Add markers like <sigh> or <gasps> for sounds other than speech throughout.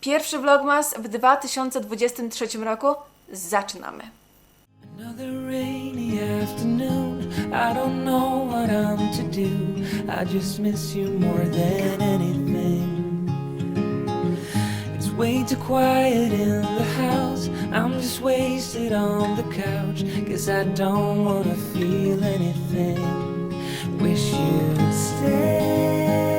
Pierwszy vlogmas w 2023 roku. Zaczynamy. Way too quiet in the house. I'm just wasted on the couch. Guess I don't wanna feel anything. Wish you'd stay.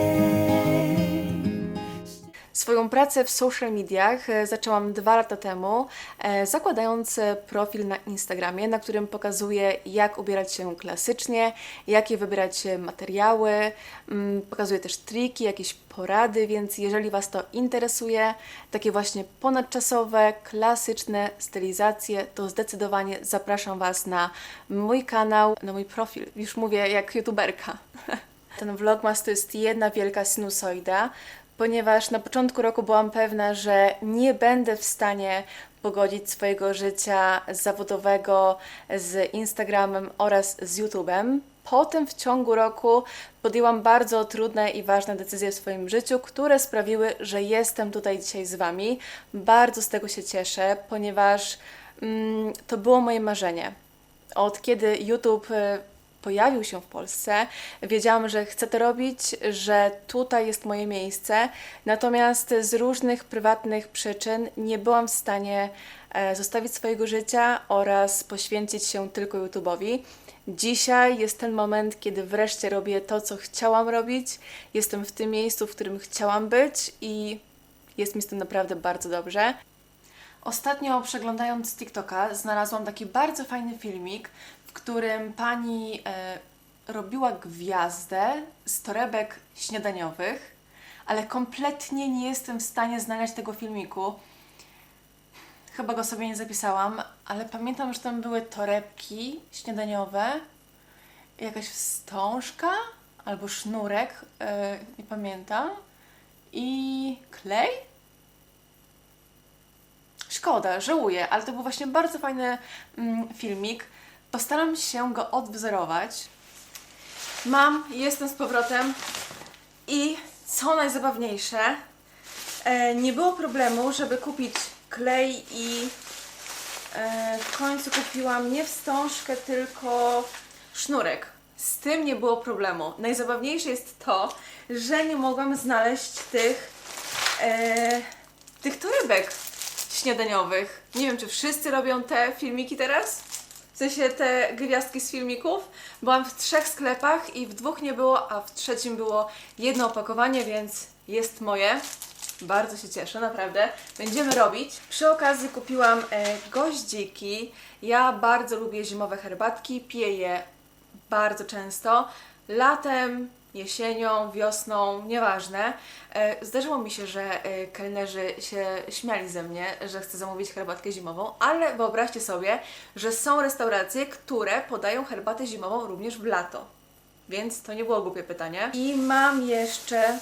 Swoją pracę w social mediach e, zaczęłam dwa lata temu, e, zakładając e, profil na Instagramie, na którym pokazuję, jak ubierać się klasycznie, jakie wybierać materiały. Mm, Pokazuję też triki, jakieś porady, więc jeżeli Was to interesuje, takie właśnie ponadczasowe, klasyczne stylizacje, to zdecydowanie zapraszam Was na mój kanał, na mój profil. Już mówię jak youtuberka. <laughs> Ten vlogmas to jest jedna wielka sinusoida, ponieważ na początku roku byłam pewna, że nie będę w stanie pogodzić swojego życia zawodowego z Instagramem oraz z YouTube'em. Potem w ciągu roku podjęłam bardzo trudne i ważne decyzje w swoim życiu, które sprawiły, że jestem tutaj dzisiaj z Wami. Bardzo z tego się cieszę, ponieważ mm, to było moje marzenie. Od kiedy YouTube e, pojawił się w Polsce, wiedziałam, że chcę to robić, że tutaj jest moje miejsce. Natomiast z różnych prywatnych przyczyn nie byłam w stanie e, zostawić swojego życia oraz poświęcić się tylko YouTube'owi. Dzisiaj jest ten moment, kiedy wreszcie robię to, co chciałam robić. Jestem w tym miejscu, w którym chciałam być i jest mi z tym naprawdę bardzo dobrze. Ostatnio przeglądając TikToka znalazłam taki bardzo fajny filmik, w którym pani e, robiła gwiazdę z torebek śniadaniowych, ale kompletnie nie jestem w stanie znaleźć tego filmiku. Chyba go sobie nie zapisałam, ale pamiętam, że tam były torebki śniadaniowe, jakaś wstążka albo sznurek, e, nie pamiętam, i klej. Szkoda, żałuję, ale to był właśnie bardzo fajny mm, filmik. Postaram się go odwzorować. Mam, jestem z powrotem i co najzabawniejsze, e, nie było problemu, żeby kupić klej i e, w końcu kupiłam nie wstążkę, tylko sznurek. Z tym nie było problemu. Najzabawniejsze jest to, że nie mogłam znaleźć tych, e, tych torebek śniadaniowych. Nie wiem, czy wszyscy robią te filmiki teraz? W sensie te gwiazdki z filmików. Byłam w trzech sklepach i w dwóch nie było, a w trzecim było jedno opakowanie, więc jest moje. Bardzo się cieszę, naprawdę. Będziemy robić. Przy okazji kupiłam e, goździki. Ja bardzo lubię zimowe herbatki, piję je bardzo często. Latem, jesienią, wiosną, nieważne. E, Zdarzyło mi się, że e, kelnerzy się śmiali ze mnie, że chcę zamówić herbatkę zimową, ale wyobraźcie sobie, że są restauracje, które podają herbatę zimową również w lato. Więc to nie było głupie pytanie. I mam jeszcze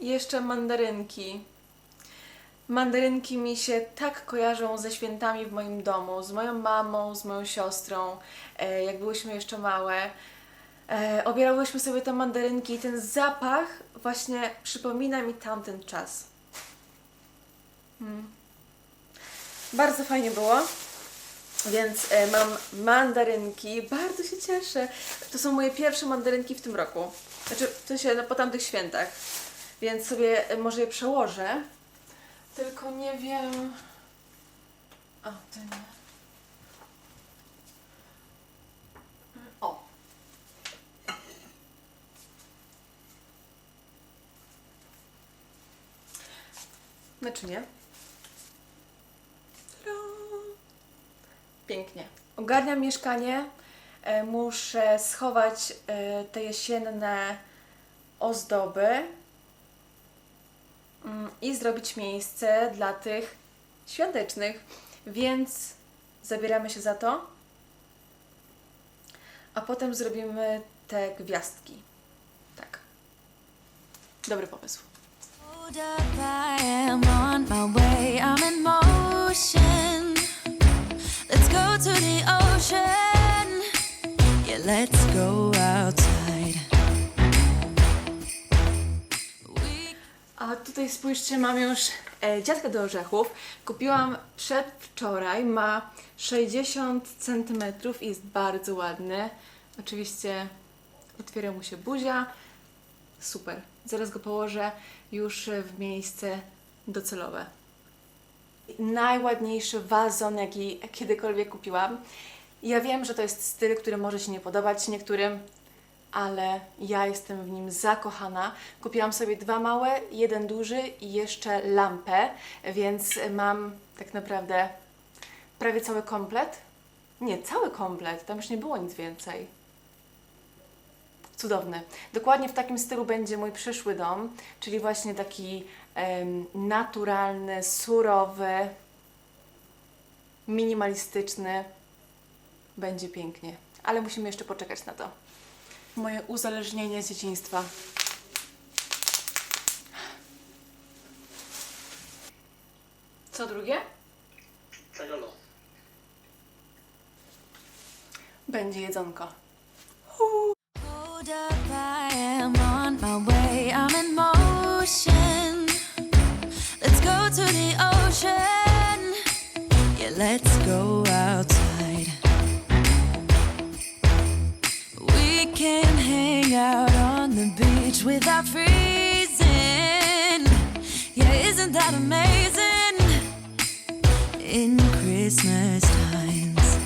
jeszcze mandarynki. Mandarynki mi się tak kojarzą ze świętami w moim domu, z moją mamą, z moją siostrą, e, jak byłyśmy jeszcze małe. E, obierałyśmy sobie te mandarynki i ten zapach właśnie przypomina mi tamten czas. Mm. Bardzo fajnie było. Więc e, mam mandarynki. Bardzo się cieszę. To są moje pierwsze mandarynki w tym roku. Znaczy, w sensie no, po tamtych świętach. Więc sobie e, może je przełożę. Tylko nie wiem. O, to nie. Znaczy nie. Tada! Pięknie. Ogarniam mieszkanie. E, Muszę schować e, te jesienne ozdoby mm, i zrobić miejsce dla tych świątecznych. Więc zabieramy się za to. A potem zrobimy te gwiazdki. Tak. Dobry pomysł. Tutaj spójrzcie, mam już e, dziadka do orzechów. Kupiłam przedwczoraj, ma 60 cm i jest bardzo ładny. Oczywiście otwiera mu się buzia. Super. Zaraz go położę już w miejsce docelowe. Najładniejszy wazon, jaki kiedykolwiek kupiłam. Ja wiem, że to jest styl, który może się nie podobać niektórym, ale ja jestem w nim zakochana. Kupiłam sobie dwa małe, jeden duży i jeszcze lampę, więc mam tak naprawdę prawie cały komplet. Nie, cały komplet, tam już nie było nic więcej. Cudowny. Dokładnie w takim stylu będzie mój przyszły dom, czyli właśnie taki em, naturalny, surowy, minimalistyczny. Będzie pięknie, ale musimy jeszcze poczekać na to. Moje uzależnienie z dzieciństwa. Co drugie? Czego Będzie jedzonko. Hold up, I am on my way. I'm in motion. Let's go to the ocean. Yeah, let's go without freezing. Yeah, isn't that amazing? In Christmas times.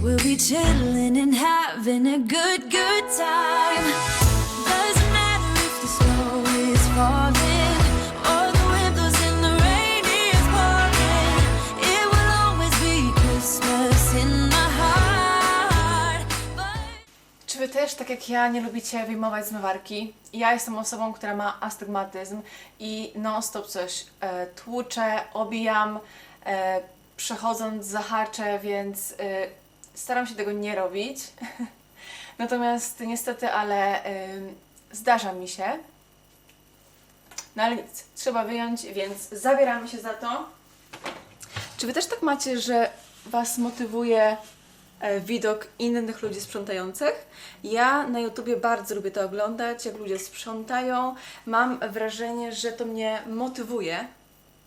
We'll be chilling and having a good, good time. Też, tak jak ja, nie lubicie wyjmować zmywarki? Ja jestem osobą, która ma astygmatyzm i non-stop coś e, tłuczę, obijam, e, przechodząc zahaczę, więc e, staram się tego nie robić. <laughs> Natomiast niestety, ale e, zdarza mi się. No ale nic, trzeba wyjąć, więc zabieramy się za to. Czy Wy też tak macie, że Was motywuje widok innych ludzi sprzątających. Ja na YouTubie bardzo lubię to oglądać, jak ludzie sprzątają. Mam wrażenie, że to mnie motywuje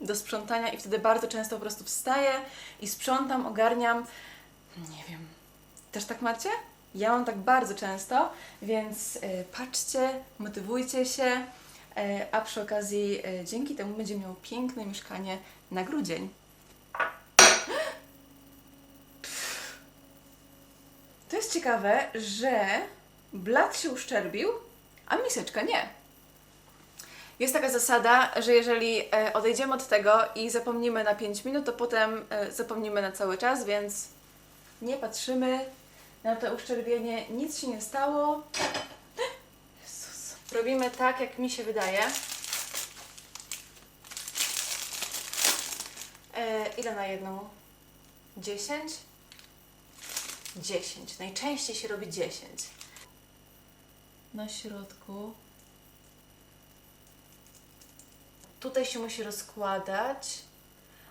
do sprzątania i wtedy bardzo często po prostu wstaję i sprzątam, ogarniam. Nie wiem. Też tak macie? Ja mam tak bardzo często, więc e, patrzcie, motywujcie się, e, a przy okazji e, dzięki temu będzie miał piękne mieszkanie na grudzień. To jest ciekawe, że blat się uszczerbił, a miseczka nie. Jest taka zasada, że jeżeli e, odejdziemy od tego i zapomnimy na 5 minut, to potem e, zapomnimy na cały czas, więc nie patrzymy na to uszczerbienie, nic się nie stało. Jezus. Robimy tak, jak mi się wydaje. E, ile na jedną? 10? 10. Najczęściej się robi 10. Na środku. Tutaj się musi rozkładać,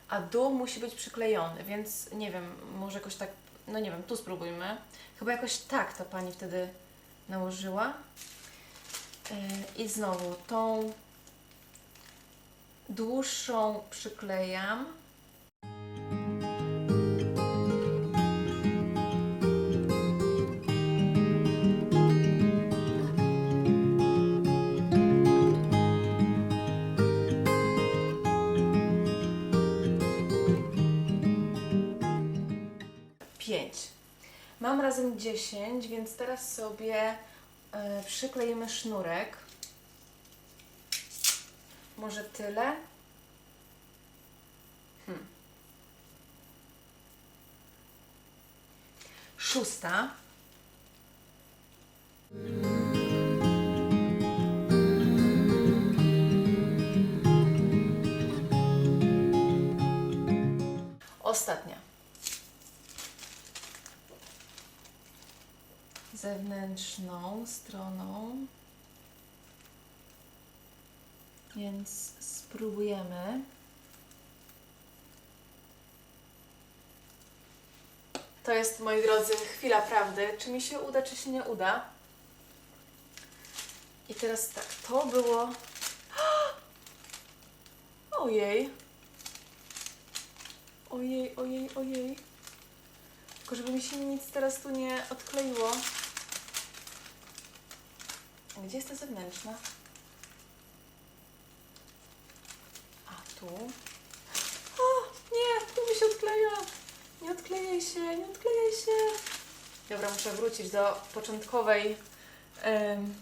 a dół musi być przyklejony, więc nie wiem, może jakoś tak, no nie wiem, tu spróbujmy. Chyba jakoś tak ta pani wtedy nałożyła. Yy, I znowu tą dłuższą przyklejam. Mam razem 10, więc teraz sobie e, przykleimy sznurek. Może tyle. Hmm. Szósta. Ostatnia. Zewnętrzną stroną. Więc spróbujemy. To jest, moi drodzy, chwila prawdy. Czy mi się uda, czy się nie uda? I teraz tak, to było <gasps> Ojej. Ojej, ojej, ojej. Tylko żeby mi się nic teraz tu nie odkleiło. Gdzie jest ta zewnętrzna? A tu? O, nie, tu mi się odkleja. Nie odklejaj się, nie odklejaj się. Dobra, muszę wrócić do początkowej em,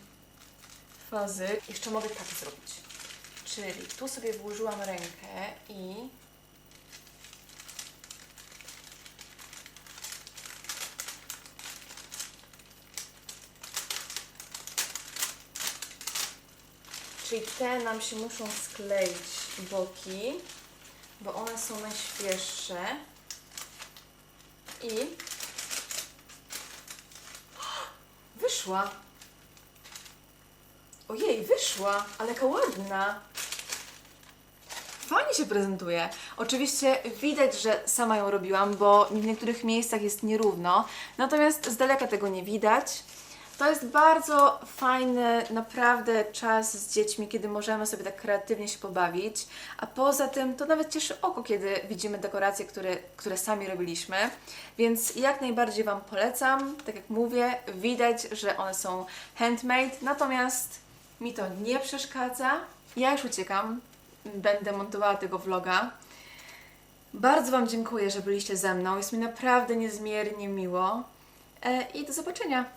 fazy. Jeszcze mogę tak zrobić. Czyli tu sobie włożyłam rękę i Czyli te nam się muszą skleić boki, bo one są najświeższe. I <gasps> wyszła. Ojej, wyszła, ale jaka ładna. Fajnie się prezentuje. Oczywiście widać, że sama ją robiłam, bo w niektórych miejscach jest nierówno, natomiast z daleka tego nie widać. To jest bardzo fajny, naprawdę czas z dziećmi, kiedy możemy sobie tak kreatywnie się pobawić. A poza tym to nawet cieszy oko, kiedy widzimy dekoracje, które, które sami robiliśmy. Więc jak najbardziej Wam polecam. Tak jak mówię, widać, że one są handmade, natomiast mi to nie przeszkadza. Ja już uciekam, będę montowała tego vloga. Bardzo Wam dziękuję, że byliście ze mną. Jest mi naprawdę niezmiernie miło. E, I do zobaczenia.